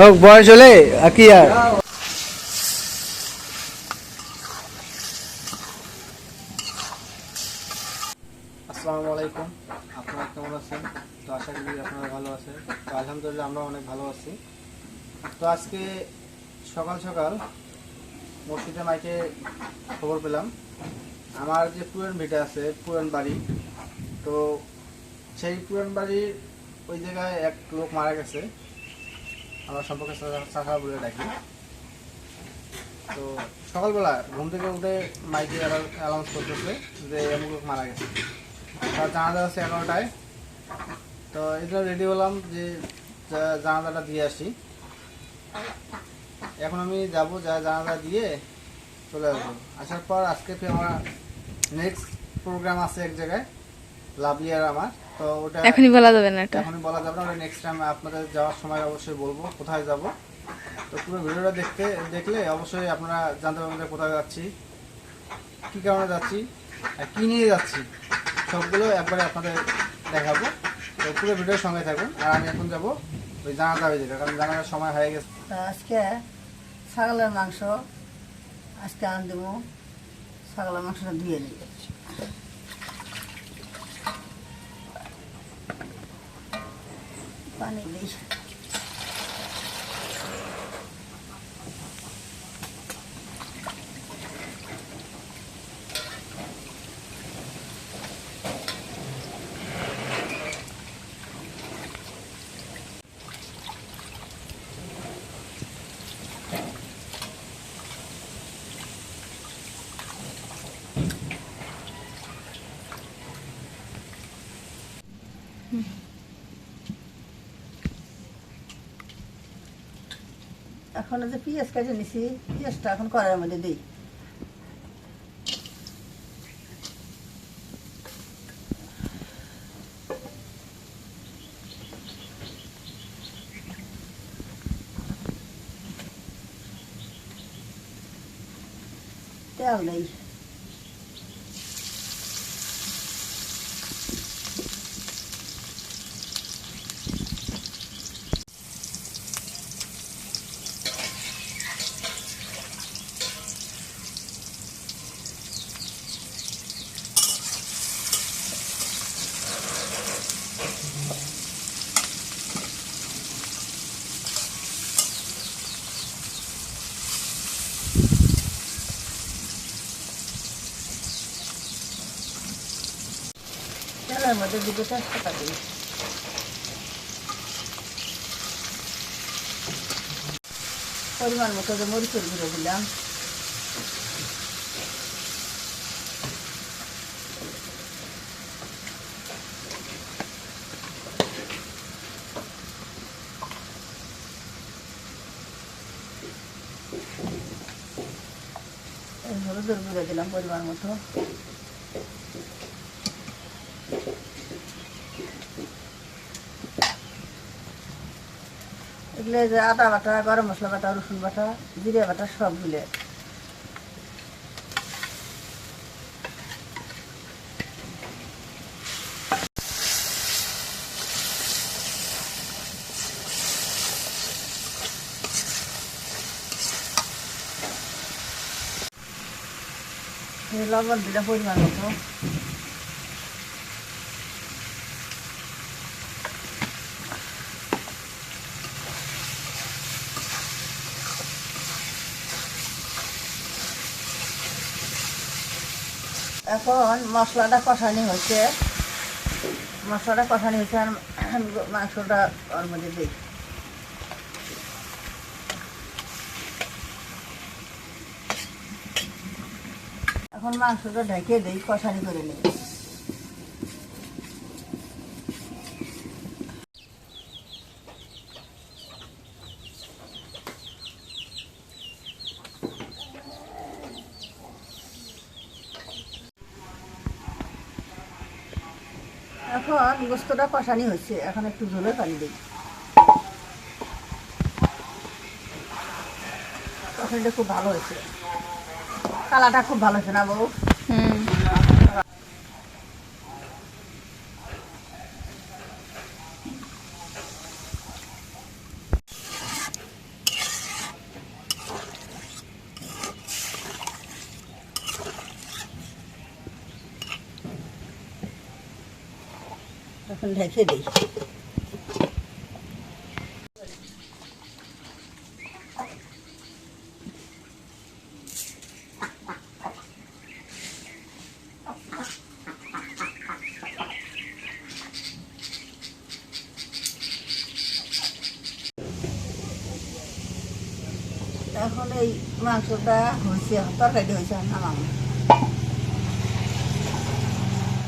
হোক, বয়স হলে কি আর? আসসালামু আলাইকুম। আপনারা কেমন আছেন? তো আশা করি আপনারা ভালো আছেন। তো আলহামদুলিল্লাহ আমরা অনেক ভালো আছি। তো আজকে সকাল সকাল মসজিদে মাইকে খবর পেলাম। আমার যে পুরান ভিটা আছে, পুরান বাড়ি, তো সেই পুরান বাড়ির ওই জায়গায় এক লোক মারা গেছে। আমার সম্পর্কে চাষা বলে ডাকি। তো সকালবেলা ঘুম থেকে উঠে মাইকে অ্যালাউন্স করতেছে যে লোক মারা গেছে। তার জানাজা আছে এগারোটায়। তো এটা রেডি হলাম যে জানাজাটা দিয়ে আসি। এখন আমি যাব যা জানাজা দিয়ে চলে আসব। আসার পর আজকে আমার নেক্সট প্রোগ্রাম আছে এক জায়গায়। লাভলি আর আমার। তো ওটা এখনই বলা যাবে না এটা। এখনই বলা যাবে না নেক্সট টাইম আপনাদের যাওয়ার সময় অবশ্যই বলব কোথায় যাব। তো পুরো ভিডিওটা দেখতে দেখলে অবশ্যই আপনারা জানতে পারবেন যে কোথায় যাচ্ছি কী কারণে যাচ্ছি আর কী নিয়ে যাচ্ছি সবগুলো একবারে আপনাদের দেখাবো। তো পুরো ভিডিওর সঙ্গে থাকুন আর আমি এখন যাব ওই জানাজা হয়ে যাবে কারণ জানাজার সময় হয়ে গেছে। তা আজকে ছাগলের মাংস আজকে আন দেবো ছাগলের মাংসটা ধুয়ে নিবে পানি দিই এখন যে পেঁয়াজ কেটে নিছি পেঁয়াজটা এখন কড়াইয়ের মধ্যে দিই। তেল দেই তেলের মধ্যে দুটো তেজপাতা দিই পরিমাণ মতো যে মরিচের গুঁড়ো দিলাম এই হলুদের গুঁড়ো দিলাম পরিমাণ মতো এগুলো যে আদা বাটা, গরম মশলা বাটা, রসুন বাটা, জিরে বাটা সবগুলো এই লবণ দিলে পরিমাণ মতো। এখন মশলাটা কষানি হচ্ছে মশলাটা কষানি হচ্ছে আর মাংসটা ওর মধ্যে দিই। এখন মাংসটা ঢেকে দিই, কষানি করে নিই। গোস্তটা কষানি হচ্ছে এখন একটু ঝোলের পানি দিই। কষানিটা খুব ভালো হয়েছে। কালাটা খুব ভালো হয়েছে না বউ হুম এখন ঢেকে দিই। এখন এই মাংসটা হয়েছে তরকারিটা হয়েছে নামাবো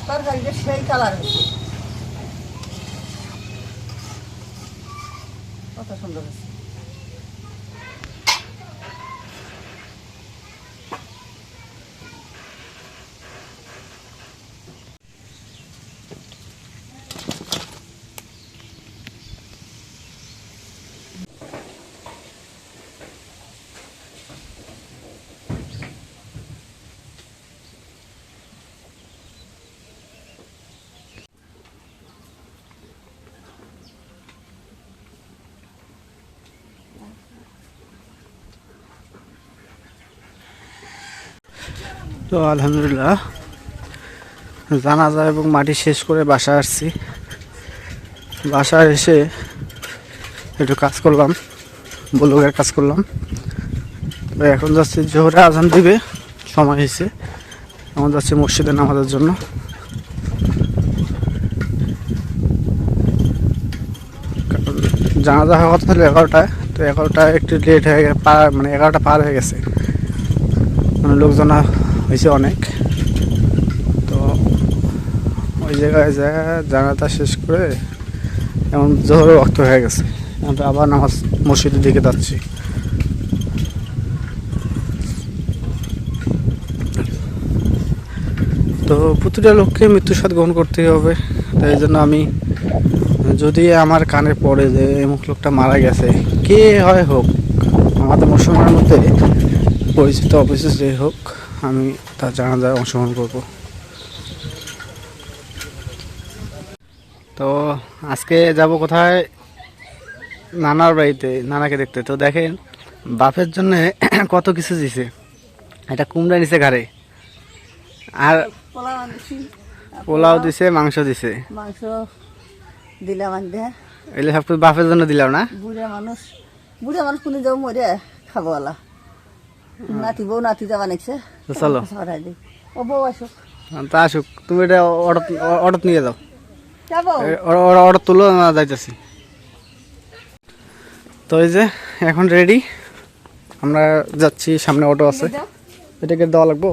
তরকারিটা সেই কালার হয়েছে। কত সুন্দর তো আলহামদুলিল্লাহ, জানাজা এবং মাটি শেষ করে বাসা আসছি। বাসায় এসে একটু কাজ করলাম, ব্লগের কাজ করলাম। তো এখন যাচ্ছি জোহরে আজান দিবে, সময় হয়েছে। এখন যাচ্ছি মসজিদে নামাজের জন্য। জানাজা হওয়ার কথা ছিল এগারোটায়, তো এগারোটায় একটু লেট হয়ে গেছে মানে এগারোটা পার হয়ে গেছে। মানে লোকজন হয়েছে অনেক। তো ওই জায়গায় যা জানাটা শেষ করে এমন জোহরের রক্ত হয়ে গেছে। তো আবার নামাজ মসজিদের দিকে যাচ্ছি। তো প্রতিটা লোককে মৃত্যুর সাথে গ্রহণ করতেই হবে। তাই জন্য আমি, যদি আমার কানে পড়ে যে এমুক লোকটা মারা গেছে, কে হয় হোক, আমাদের মুসলমানের মধ্যে পরিচিত অপরিচিত যে হোক আমি তার জানাজায় অংশগ্রহণ করব। তো আজকে যাব কোথায়? নানার বাড়িতে নানাকে দেখতে। তো দেখেন বাপের জন্য কত কিছু দিছে। এটা কুমড়া নিছে ঘাড়ে। আর পোলাও দিছে মাংস দিছে। মাংস দিলাম এগুলো সব বাপের জন্য দিলাম না? বুড়া মানুষ বুড়া মানুষ কোনো যাও মরে খাব নাতি বউ নাতি যা বানাইছে তো চলো। ও বউ আসুক। তা আসুক। তুমি এটা অটো অটোত নিয়ে যাও। যাব। অটো তুলো না যাইতেছি। তো এই যে এখন রেডি আমরা যাচ্ছি সামনে অটো আছে। এটাকে দেওয়া লাগবো?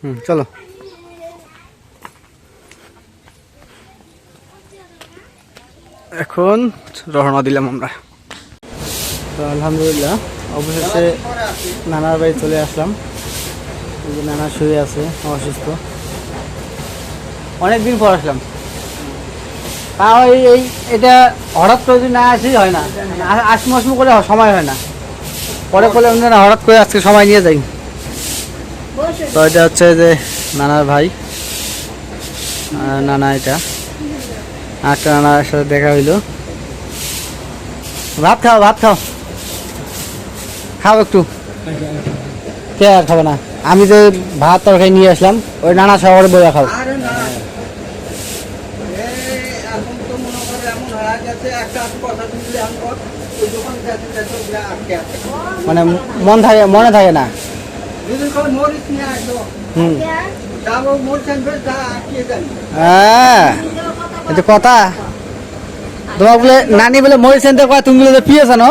হুম চলো। এখন রওনা দিলাম আমরা। তো আলহামদুলিল্লাহ, অবশেষে নানার বাড়ি চলে আসলাম। এই যে নানা শুয়ে আছে, অসুস্থ। অনেক দিন পর আসলাম। এই এটা হঠাৎ করে যদি না আসি হয় না। আসমু আসমু করে সময় হয় না। পরে আমি না, হঠাৎ করে আজকে সময় নিয়ে যাই। তো এটা হচ্ছে যে নানার ভাই। নানা এটা। একটা নানার সাথে দেখা হইল। ভাত খাও ভাত খাও। খাও একটু। কে আর খাবে না? আমি যে ভাত তরকারি নিয়ে আসলাম ওই নানা শহরে বইয়া খাও। তো মনে মানে থাকে মনে থাকে না। হুম। হ্যাঁ। এটা কথা। তোমার বলে, নানি বলে মরিচ আনতে কয় তুমি বলে পিয়েছ ন?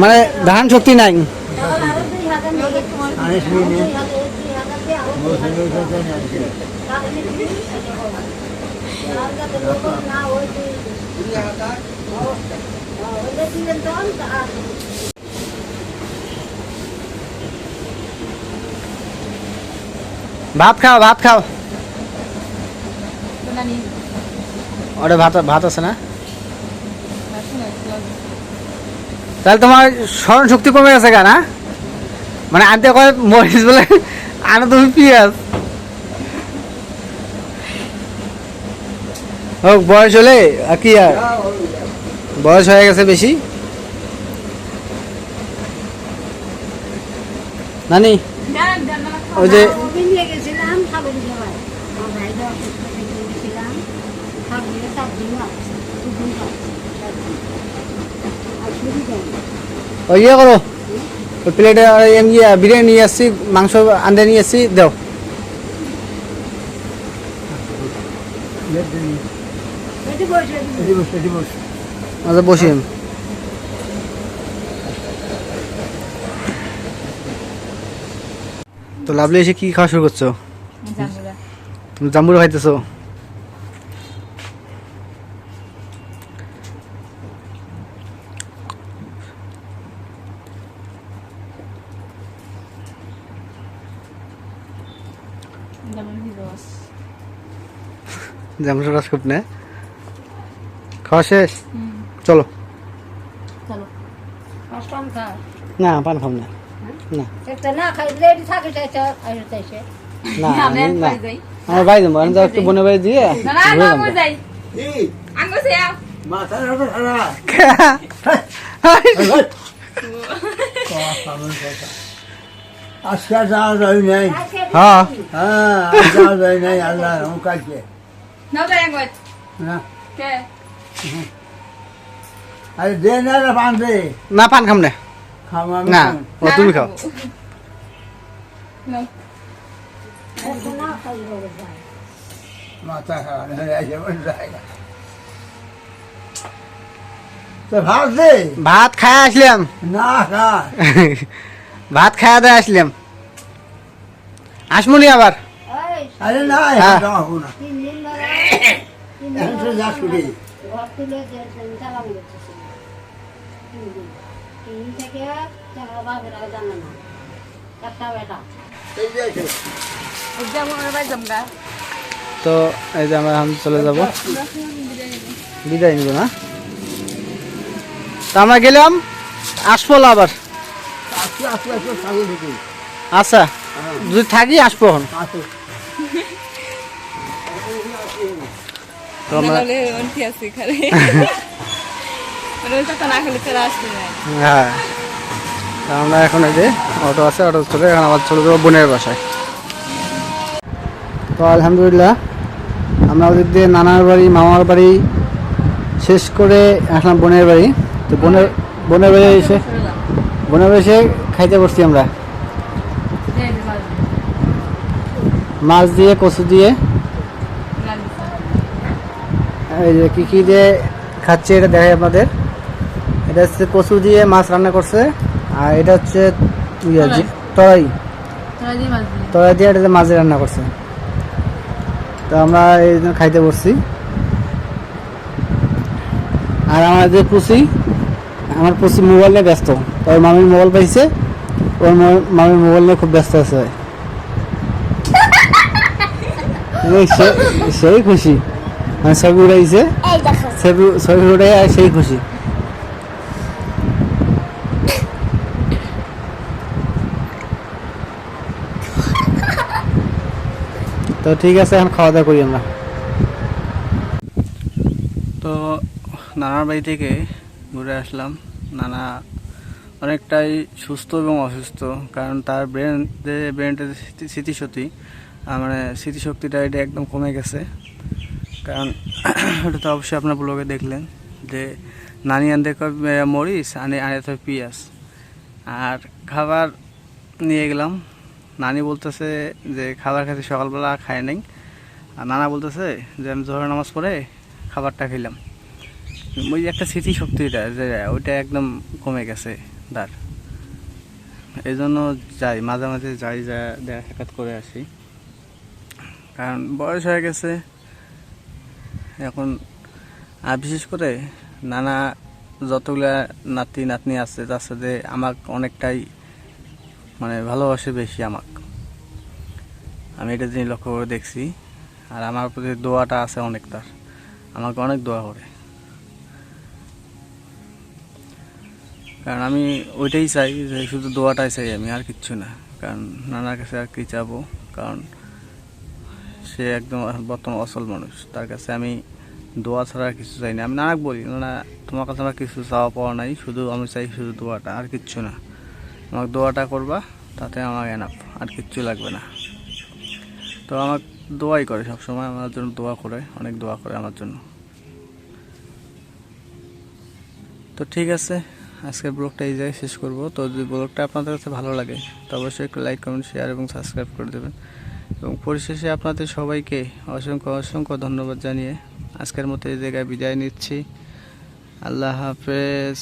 মানে ধান শক্তি নাই। ভাত খাও ভাত খাও। ওটা ভাত ভাত আছে না তাহলে তোমার স্মরণ শক্তি কমে গেছে কেন মানে আনতে কয় মরিচ বলে আনো তুমি পিঁয়াজ হোক বয়স হলে আর কি আর বয়স হয়ে গেছে বেশি নানি ওই যে ইয়ে করো। প্লেটে এমনি বিরিয়ানি নিয়ে আসছি, মাংস আন্দে নিয়ে আসছি, দাও। আচ্ছা বসি আমি। তো লাভলি এসে কি খাওয়া শুরু করছ? তুমি জাম্বুরা খাইতেছো। জামুরা রস খুব না? খাওয়া শেষ? চলো। না পান খাম না। না। একটা না খাই থাকে চাইছে না না আমার বাড়ি যাব আমি একটু বনে বাড়ি দিয়ে খারাপ আজকে যাওয়া যায় নাই। হ্যাঁ। হ্যাঁ যাওয়া যায় নাই আল্লাহ কাছে না আরে দে না পান দে। না পান খাম না। খাম না তুমি খাও। ভাত দে ভাত খায় আসলাম। না ভাত খাওয়া দিয়ে আসলাম। আসমুনি আবার। না একটা বেটা। তো এই যে আমরা এখন চলে যাব। বিদায় নিব না? তো আমরা গেলাম আসব আবার। আচ্ছা যদি থাকি আসব এখন। হ্যাঁ। তা আমরা এখন এই যে অটো আছে, অটো চলে, এখন আবার চলে যাব বোনের বাসায়। তো আলহামদুলিল্লাহ, আমরা ওদিক দিয়ে নানার বাড়ি, মামার বাড়ি শেষ করে আসলাম বোনের বাড়ি। তো বোনের বোনের বাড়ি এসে, বোনের বাড়ি এসে খাইতে বসছি আমরা। মাছ দিয়ে, কচু দিয়ে। এই যে কী কী দিয়ে খাচ্ছে এটা দেখাই আপনাদের। এটা হচ্ছে কচু দিয়ে মাছ রান্না করছে। আর এটা হচ্ছে তরাই তরাই দিয়ে এটা দিয়ে। রান্না করছে। তো আমরা এই খাইতে বসছি। আর আমার যে পুষি আমার পুষি মোবাইল নিয়ে ব্যস্ত। ওর মামির মোবাইল পাইছে। ওর মামির মোবাইল নিয়ে খুব ব্যস্ত আছে। সেই খুশি। মানে ছবি উড়াইছে। ছবি ছবি আর সেই খুশি। তো ঠিক আছে, এখন খাওয়া দাওয়া করি আমরা। তো নানার বাড়ি থেকে ঘুরে আসলাম। নানা অনেকটাই সুস্থ এবং অসুস্থ, কারণ তার ব্রেন যে ব্রেনটার স্মৃতিশক্তি মানে স্মৃতিশক্তিটা এটা একদম কমে গেছে। কারণ ওটা তো অবশ্যই আপনার ব্লগে দেখলেন যে নানি আনতে মরিচ, আনে আনে তো পিঁয়াজ। আর খাবার নিয়ে গেলাম। নানি বলতেছে যে খাবার খেতে সকালবেলা খায় নাই। আর নানা বলতেছে যে আমি জোহর নামাজ পড়ে খাবারটা খেলাম ওই একটা স্মৃতিশক্তিটা যে ওইটা একদম কমে গেছে তার। এই জন্য যাই, মাঝে মাঝে যাই, যা দেখা সাক্ষাৎ করে আসি। কারণ বয়স হয়ে গেছে। এখন, আর বিশেষ করে নানা যতগুলা নাতি নাতনি আছে, তার সাথে আমাকে অনেকটাই মানে ভালোবাসে বেশি আমাক। আমি এটা জিনিস লক্ষ্য করে দেখছি, আর আমার প্রতি দোয়াটা আছে অনেক তার। আমাকে অনেক দোয়া করে। কারণ আমি ওইটাই চাই যে শুধু দোয়াটাই চাই আমি, আর কিচ্ছু না। কারণ নানার কাছে আর কি চাবো? কারণ সে একদম বর্তমান অসল মানুষ। তার কাছে আমি দোয়া ছাড়া আর কিছু চাই না। আমি নানাক বলি না তোমার কাছে আমার কিছু চাওয়া পাওয়া নাই, শুধু আমি চাই শুধু দোয়াটা, আর কিচ্ছু না। আমাকে দোয়াটা করবা, তাতে আমার এনাফ আর কিচ্ছু লাগবে না। তো আমার দোয়াই করে সব সময় আমার জন্য দোয়া করে, অনেক দোয়া করে আমার জন্য। তো ঠিক আছে, আজকের ব্লগটা এই জায়গায় শেষ করব। তো যদি ব্লগটা আপনাদের কাছে ভালো লাগে, তো অবশ্যই একটু লাইক কমেন্ট শেয়ার এবং সাবস্ক্রাইব করে দেবেন। এবং পরিশেষে আপনাদের সবাইকে অসংখ্য অসংখ্য ধন্যবাদ জানিয়ে আজকের মতো এই জায়গায় বিদায় নিচ্ছি। আল্লাহ হাফেজ।